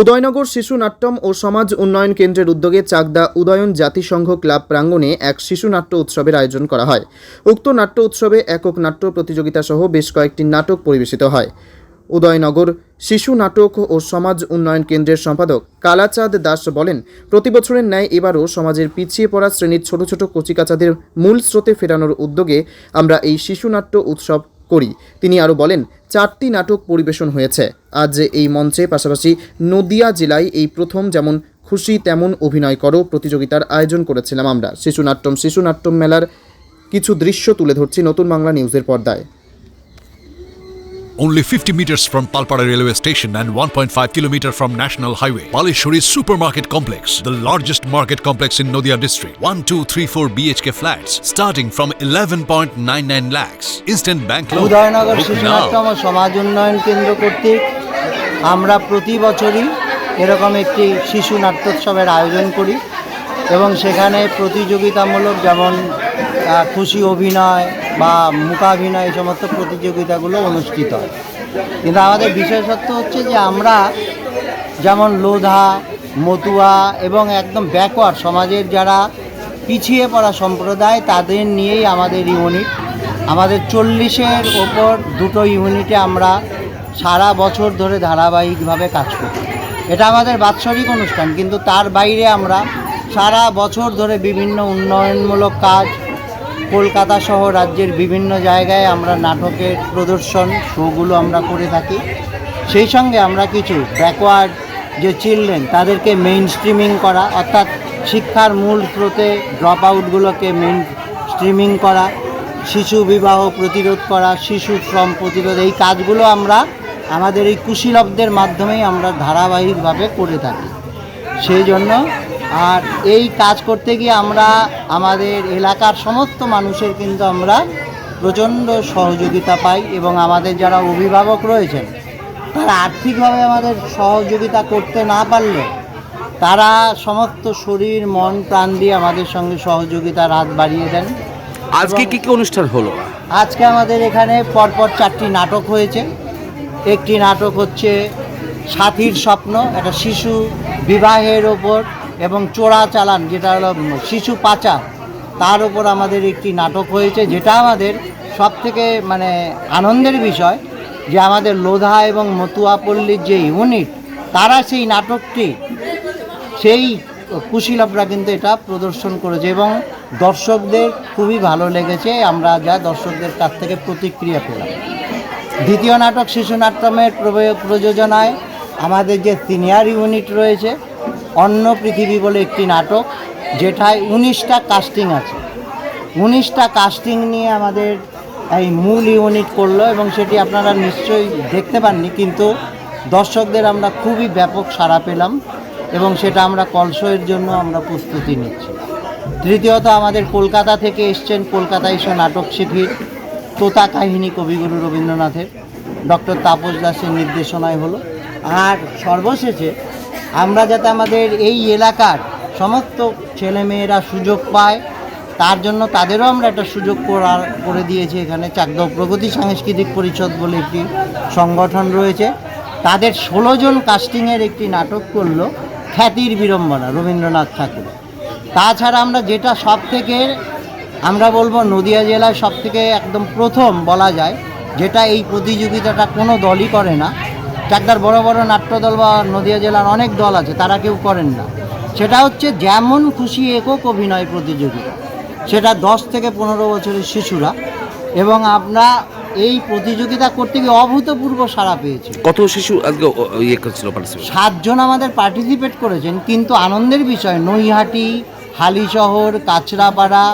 উদয়নগর শিশু নাট্যম ও সমাজ উন্নয়ন কেন্দ্রের উদ্যোগে চাকদা উদয়ন জাতিসংঘ ক্লাব প্রাঙ্গণে এক শিশু নাট্য উৎসবের আয়োজন করা হয়। উক্ত নাট্য উৎসবে একক নাট্য প্রতিযোগিতা সহ বেশ কয়েকটি নাটক পরিবেশিত হয়। উদয়নগর শিশু নাটক ও সমাজ উন্নয়ন কেন্দ্রের সম্পাদক কালাচাঁদ দাস বলেন, প্রতি বছরের ন্যায় এবারও সমাজের পিছিয়ে পড়া শ্রেণির ছোট ছোট কচিকাচাদের মূল স্রোতে ফেরানোর উদ্যোগে আমরা এই শিশু নাট্য উৎসব করি। তিনি আরও বলেন, চারটি নাটক পরিবেশন হয়েছে। আজ এই মঞ্চে পাশাপাশি নদিয়া জেলায় এই প্রথম যেমন খুশি, তেমন অভিনয় করো প্রতিযোগিতার আয়োজন করেছিলাম আমরা। শিশু নাট্যম শিশু নাট্যম মেলার কিছু দৃশ্য তুলে ধরছি নতুন বাংলা নিউজের পর্দায়। Only 50 meters from Palpara railway station and 1.5 kilometer from National Highway. Palishuri Supermarket Complex, the largest market complex in Noida district. 1, 2, 3, 4 BHK flats starting from 11.99 lakhs. Instant bank loan. Udaynagar Book শিশু now. নাট্যম ও সমাজ উন্নয়ন কেন্দ্র কর্তৃক আমরা প্রতি বছরই এরকম একটি শিশু নাট্যোৎসবের আয়োজন করি এবং সেখানে প্রতিযোগিতামূলক যেমন খুশি অভিনয় বা মূকাভিনয় এই সমস্ত প্রতিযোগিতাগুলো অনুষ্ঠিত হয়। কিন্তু আমাদের বিশেষত্ব হচ্ছে যে আমরা যেমন লোধা, মতুয়া এবং একদম ব্যাকওয়ার্ড সমাজের যারা পিছিয়ে পড়া সম্প্রদায়, তাদের নিয়েই আমাদের ইউনিট আমাদের চল্লিশের ওপর দুটো ইউনিটে আমরা সারা বছর ধরে ধারাবাহিকভাবে কাজ করি। এটা আমাদের বাৎসরিক অনুষ্ঠান, কিন্তু তার বাইরে আমরা সারা বছর ধরে বিভিন্ন উন্নয়নমূলক কাজ কলকাতা সহ রাজ্যের বিভিন্ন জায়গায় আমরা নাটকের প্রদর্শন, শোগুলো আমরা করে থাকি। সেই সঙ্গে আমরা কিছু ব্যাকওয়ার্ড যে চিলড্রেন তাদেরকে মেইন স্ট্রিমিং করা, অর্থাৎ শিক্ষার মূল স্রোতে ড্রপ আউটগুলোকে মেইন স্ট্রিমিং করা, শিশু বিবাহ প্রতিরোধ করা, শিশু শ্রম প্রতিরোধ, এই কাজগুলো আমরা আমাদের এই কুশীলবদের মাধ্যমেই আমরা ধারাবাহিকভাবে করে থাকি। সেই জন্য আর এই কাজ করতে গিয়ে আমরা আমাদের এলাকার সমস্ত মানুষের কিন্তু আমরা প্রচণ্ড সহযোগিতা পাই এবং আমাদের যারা অভিভাবক রয়েছেন তারা আর্থিকভাবে আমাদের সহযোগিতা করতে না পারলে তারা সমস্ত শরীর মন প্রাণ দিয়ে আমাদের সঙ্গে সহযোগিতার হাত বাড়িয়ে দেন। আজকে কি কি অনুষ্ঠান হলো? আজকে আমাদের এখানে পরপর চারটি নাটক হয়েছে। একটি নাটক হচ্ছে সাথীর স্বপ্ন একটা শিশু বিবাহের ওপর। এবং চোরা চালান, যেটা হলো শিশু পাচার তার ওপর আমাদের একটি নাটক হয়েছে, যেটা আমাদের সব থেকে মানে আনন্দের বিষয়, যে আমাদের লোধা এবং মতুয়াপল্লীর যে ইউনিট, তারা সেই নাটকটি, সেই কুশীলভরা কিন্তু এটা প্রদর্শন করেছে এবং দর্শকদের খুবই ভালো লেগেছে, আমরা যা দর্শকদের কাছ থেকে প্রতিক্রিয়া পেলাম। দ্বিতীয় নাটক শিশু নাট্যমের প্রযোজনায় আমাদের যে সিনিয়র ইউনিট রয়েছে অন্য পৃথিবী বলে একটি নাটক, যেটায় উনিশটা কাস্টিং আছে। উনিশটা কাস্টিং নিয়ে আমাদের এই মূল ইউনিট করল এবং সেটি আপনারা নিশ্চয়ই দেখতে পাননি, কিন্তু দর্শকদের আমরা খুবই ব্যাপক সাড়া পেলাম এবং সেটা আমরা কলসের জন্য আমরা প্রস্তুতি নিচ্ছি। তৃতীয়ত আমাদের কলকাতা থেকে এসছেন কলকাতা এসে নাটক শিখির তোতা কাহিনী কবিগুরু রবীন্দ্রনাথের। ডক্টর তাপস দাসের নির্দেশনায় হলো। আর সর্বশেষে আমরা যাতে আমাদের এই এলাকার সমস্ত ছেলেমেয়েরা সুযোগ পায়, তার জন্য তাদেরও আমরা একটা সুযোগ করার করে দিয়েছি এখানে চাকদ প্রগতি সাংস্কৃতিক পরিষদ বলে একটি সংগঠন রয়েছে। তাদের ষোলো জন কাস্টিংয়ের একটি নাটক করল খ্যাতির বিড়ম্বনা, রবীন্দ্রনাথ ঠাকুর। তাছাড়া আমরা যেটা সব থেকে আমরা বলব নদিয়া জেলায় সব থেকে একদম প্রথম বলা যায়, যেটা এই প্রতিযোগিতাটা কোনো দলই করে না। চাকদার বড় বড় নাট্যদল বা নদিয়া জেলার অনেক দল আছে তারা কেউ করেন না। সেটা হচ্ছে যেমন খুশি একক অভিনয় প্রতিযোগিতা। সেটা দশ থেকে পনেরো বছরের শিশুরা এবং আমরা এই প্রতিযোগিতা করতে গিয়ে অভূতপূর্ব সাড়া পেয়েছি। কত শিশু আজকে ইয়ে? সাতজন আমাদের পার্টিসিপেট করেছেন কিন্তু আনন্দের বিষয় নৈহাটি হালিশহর কাছড়াপাড়া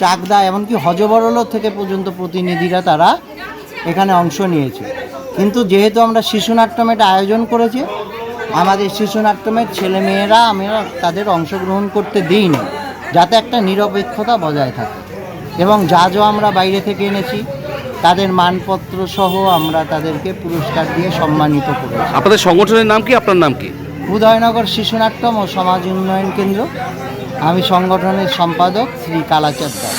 চাকদা এমনকি হজবরল থেকে পর্যন্ত প্রতিনিধিরা তারা এখানে অংশ নিয়েছে। কিন্তু যেহেতু আমরা শিশু নাট্যম এটা আয়োজন করেছি আমাদের শিশু নাট্যমের ছেলেমেয়েরা আমরা তাদের অংশগ্রহণ করতে দিইনি যাতে একটা নিরপেক্ষতা বজায় থাকে। এবং যা যা আমরা বাইরে থেকে এনেছি তাদের মানপত্র সহ আমরা তাদেরকে পুরস্কার দিয়ে সম্মানিত করেছি। আপনাদের সংগঠনের নাম কি? আপনার নাম কি? উদয়নগর শিশুনাট্যম ও সমাজ উন্নয়ন কেন্দ্র। আমি সংগঠনের সম্পাদক শ্রী কালাচাঁদ দাস।